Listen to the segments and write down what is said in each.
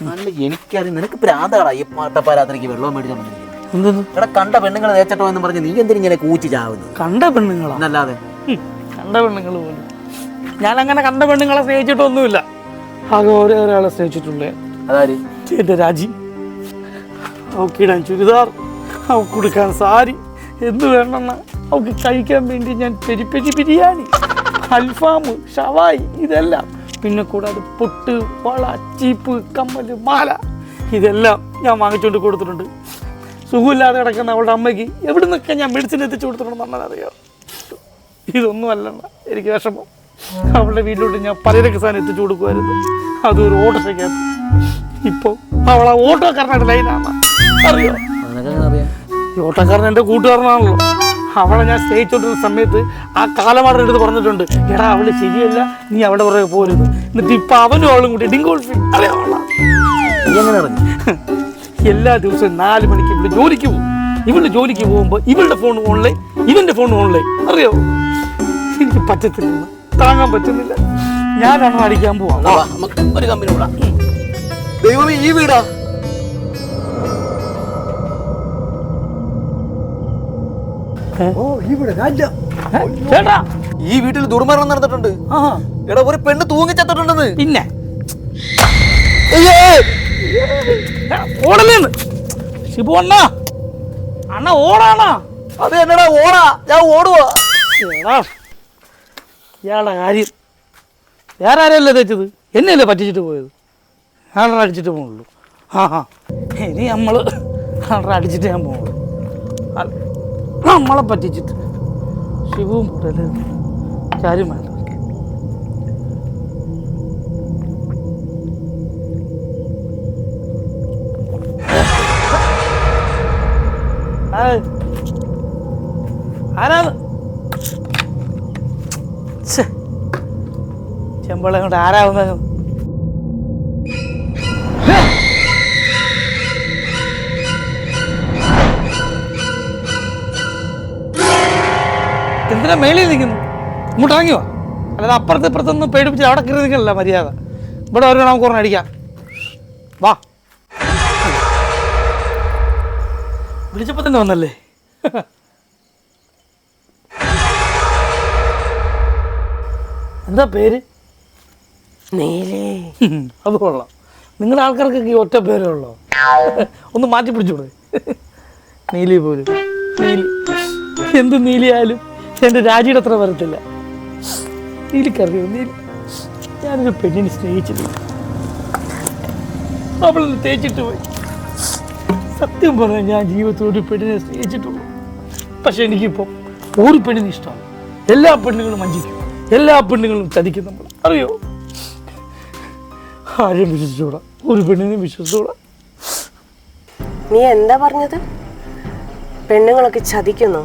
എനിക്കറിയാം നിനക്ക് പ്രാന്താടാ ഈ പാട്ടപ്പാരാത്രിക്ക് വെള്ളം മേടിച്ചു ഇവിടെ എടാ കണ്ട പെണ്ണുങ്ങളെ തേച്ചട്ടോ എന്ന് പറഞ്ഞ് നീ എന്തിനിങ്ങനെ കൂച്ചി ചാവുന്നത്? കണ്ട പെണ്ണുങ്ങളോ? എന്നല്ലാതെ. കണ്ട പെണ്ണുങ്ങൾ പോലും. ഞാൻ അങ്ങനെ കണ്ട പെണ്ണുങ്ങളെ സ്നേഹിച്ചിട്ടൊന്നുമില്ല. ആകെ ഒരേ ഒരാളെ സ്നേഹിച്ചിട്ടുള്ളേ. അതാര്? എന്റെ രാജി. അവക്കിടാൻ ചുരിദാർ അവൾക്ക് കൊടുക്കാൻ സാരി എന്ത് വേണമെന്ന് അവൾക്ക് കഴിക്കാൻ വേണ്ടി ഞാൻ പെരി പെരി ബിരിയാണി അൽഫാം ഷവായി ഇതെല്ലാം. പിന്നെ കൂടാതെ പൊട്ട് വള ചീപ്പ് കമ്മൽ മാല ഇതെല്ലാം ഞാൻ വാങ്ങിച്ചുകൊണ്ട് കൊടുത്തിട്ടുണ്ട്. സുഖമില്ലാതെ കിടക്കുന്ന അവളുടെ അമ്മയ്ക്ക് എവിടെ നിന്നൊക്കെ ഞാൻ മെഡിസിൻ എത്തിച്ചു കൊടുത്തിട്ടുണ്ടെന്ന് അറിയാം ഇതൊന്നും അല്ലണ്ട എനിക്ക് വിഷമം. അവളുടെ വീട്ടിലോട്ട് ഞാൻ പലരൊക്കെ സാധനം എത്തിച്ചു കൊടുക്കുമായിരുന്നു. അതൊരു ഓട്ടോയ്ക്കകത്ത്. ഇപ്പോൾ അവളെ ഓട്ടോക്കാരനായിട്ട് ലൈനാണ് അറിയോ? ഈ ഓട്ടോക്കാരൻ എന്റെ കൂട്ടുകാരനാണല്ലോ. അവളെ ഞാൻ സ്നേഹിച്ചോണ്ടിരുന്ന സമയത്ത് ആ കാലമാടൻ എടുത്ത് പറഞ്ഞിട്ടുണ്ട് എടാ അവൾ ശരിയല്ല നീ അവിടെ പുറകെ പോരുത്. എന്നിട്ട് ഇപ്പൊ അവനും അവളും കൂടി ഡിങ്കോൾഫി അറിയാമല്ല നീ എങ്ങനെ അറിഞ്ഞു എല്ലാ ദിവസവും നാല് മണിക്ക് ഇവിടെ ജോലിക്ക് പോകും. ഇവളുടെ ജോലിക്ക് പോകുമ്പോൾ ഇവളുടെ ഫോൺ ഓൺലൈൻ ഇവന്റെ ഫോൺ ഓൺലൈൻ അറിയോ? എനിക്ക് പറ്റത്തില്ല. താങ്ങാൻ പറ്റുന്നില്ല. ഞാനാണ് അടിക്കാൻ പോവാ. നമുക്ക് ഒരു കമ്പനി കൂടാ ദൈവമേ ഈ വീടാ. ഓ ഈ വീട് രാജ ഏ? ചേട്ടാ. ഈ വീട്ടിൽ ദുർമരണം നടന്നിട്ടുണ്ട്. എടാ ഒരു പെണ്ണ് തൂങ്ങിച്ചത്തിട്ടുണ്ടെന്ന് പിന്നെ? അയ്യേ! ഓടലേന്ന് ശിബു അണ്ണ. അണ്ണ ഓടാണാ? അത് എന്നടാ ഓടാ. ഞാൻ ഓടുവാ. എടാ ഇയാളുടെ കാര്യം. വേറെ ആരെയല്ലേ തെച്ചത് എന്നെയല്ലേ പറ്റിച്ചിട്ട് പോയത്? ആളെ അടിച്ചിട്ട് പോകുള്ളൂ ആ ആ. ഇനി നമ്മൾ ആളെ അടിച്ചിട്ട് ഞാൻ പോകുള്ളൂ നമ്മളെ പറ്റിച്ചിട്ട്. ശിവവും കൂടെ കാര്യം വേണ്ട ആരാണ്? ഛെ. ചെമ്പളം കൊണ്ട് ആരാവുന്നത് എന്തിനാ മേളിൽ നിൽക്കുന്നു? ഇങ്ങോട്ട് ഇറങ്ങിയോ അല്ലാതെ അപ്പുറത്ത് ഇപ്പുറത്തൊന്നും പേടിപ്പിച്ച് അവിടെ കയറി നിൽക്കണില്ല മര്യാദ. ഇവിടെ ഒരു നമുക്ക് ഒരെണ്ണം അടിക്കാം. വാ. വിളിച്ചപ്പോൾ തന്നെ വന്നല്ലേ? എന്താ പേര്? നീലേ. അത് കൊള്ളാം. നിങ്ങളുടെ ആൾക്കാർക്കൊക്കെ ഈ ഒറ്റ പേരേ ഉള്ളോ? ഒന്ന് മാറ്റി പിടിച്ചോളൂ നീലി പോലും. നീലി. എന്ത് നീലിയായാലും എന്റെ രാജിയുടെ അത്ര വരത്തില്ല. നീലിക്കറിയോ? നീലി. ഞാനൊരു പെണ്ണിനെ സ്നേഹിച്ചില്ല അവളെ തേച്ചിട്ട് പോയി. സത്യം പറഞ്ഞാൽ ഞാൻ ജീവിതത്തോട് പെണ്ണിനെ സ്നേഹിച്ചിട്ടുള്ളൂ. പക്ഷെ എനിക്കിപ്പോൾ ഒരു പെണ്ണിനെ ഇഷ്ടമാണ്. എല്ലാ പെണ്ണുങ്ങളും വഞ്ചിക്കും. എല്ലാ പെണ്ണുങ്ങളും ചതിക്കും നമ്മൾ അറിയോ? ആരെയും വിശ്വസിച്ചൂടാ? ഒരു പെണ്ണിനെയും വിശ്വസിച്ചൂടാ? നീ എന്താ പറഞ്ഞത്? പെണ്ണുങ്ങളൊക്കെ ചതിക്കുന്നു.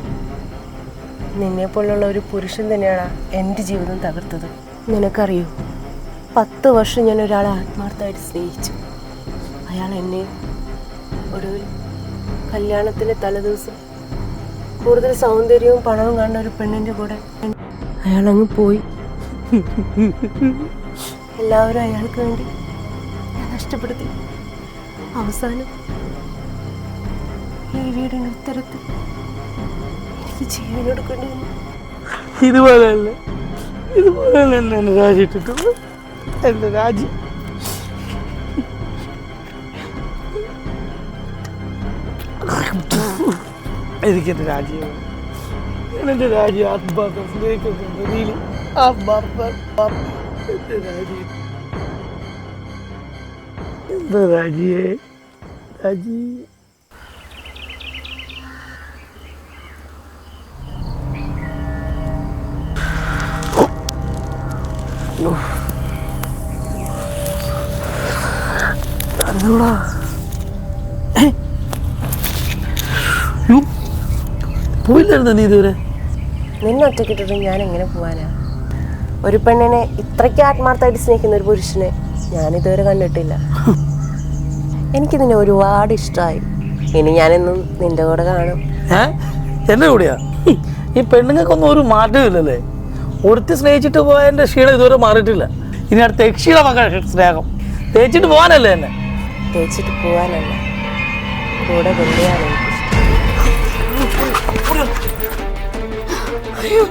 നിന്നെ പോലുള്ള ഒരു പുരുഷൻ തന്നെയാണ് എന്റെ ജീവിതം തകർത്തത്. നിനക്കറിയോ? പത്ത് വർഷം ഞാൻ ഒരാളെ ആത്മാർത്ഥമായിട്ട് സ്നേഹിച്ചു. അയാൾ എന്നെ ഒരു കല്യാണത്തിന്റെ തലേദിവസം കൂടുതൽ സൗന്ദര്യവും പണവും കാണുന്ന ഒരു പെണ്ണിന്റെ കൂടെ അയാൾ അങ്ങ് പോയി. എല്ലാവരും അയാൾക്ക് വേണ്ടി ഞാൻ നഷ്ടപ്പെടുത്തി. അവസാനം ഈ വീടിന് ഉത്തരത്തിൽ എനിക്ക് ജീവൻ കൊടുക്കേണ്ടി വന്നു. ഇതുപോലെയല്ല ഇതുപോലെ തന്നെ എന്നെ രാജി ഇട്ടിട്ടുള്ളൂ എന്റെ രാജി എനിക്കെന്റെ രാജ്യം എന്റെ രാജ്യം ആത്മാർത്ഥം സ്നേഹിക്കുന്നുണ്ട് നീലി ആത്മാർത്ഥം എന്റെ രാജ്യം. രാജിയെ രാജി പോയില്ലായിരുന്നു നീ ഇതുവരെ? നിന്നെ ഒറ്റക്കിട്ടിട്ട് ഞാൻ എങ്ങനെ പോവാനാ? ഒരു പെണ്ണിനെ ഇത്രയ്ക്ക് ആത്മാർത്ഥമായിട്ട് സ്നേഹിക്കുന്ന ഒരു പുരുഷനെ ഞാൻ ഇതുവരെ കണ്ടിട്ടില്ല. എനിക്ക് നിന്നെ ഒരുപാട് ഇഷ്ടമായി ഇനി ഞാനെന്നും നിന്റെ കൂടെ കാണും. എന്റെ കൂടിയാ? ഈ പെണ്ണുങ്ങൾക്കൊന്നും ഒരു മാറ്റമില്ലല്ലേ ഒരുത്തി സ്നേഹിച്ചിട്ട് പോയതിന്റെ ക്ഷീണം ഇതുവരെ മാറിയിട്ടില്ല. ഇനി അടുത്ത മക്ക സ്നേഹം. തേച്ചിട്ട് പോകാനല്ലേ എന്നെ? തേച്ചിട്ട് പോവാനല്ല. കൂടെ കൊണ്ടുപോകാൻ അയ്യോ.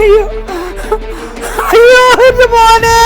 അയ്യോ. എന്റെ മോനെ.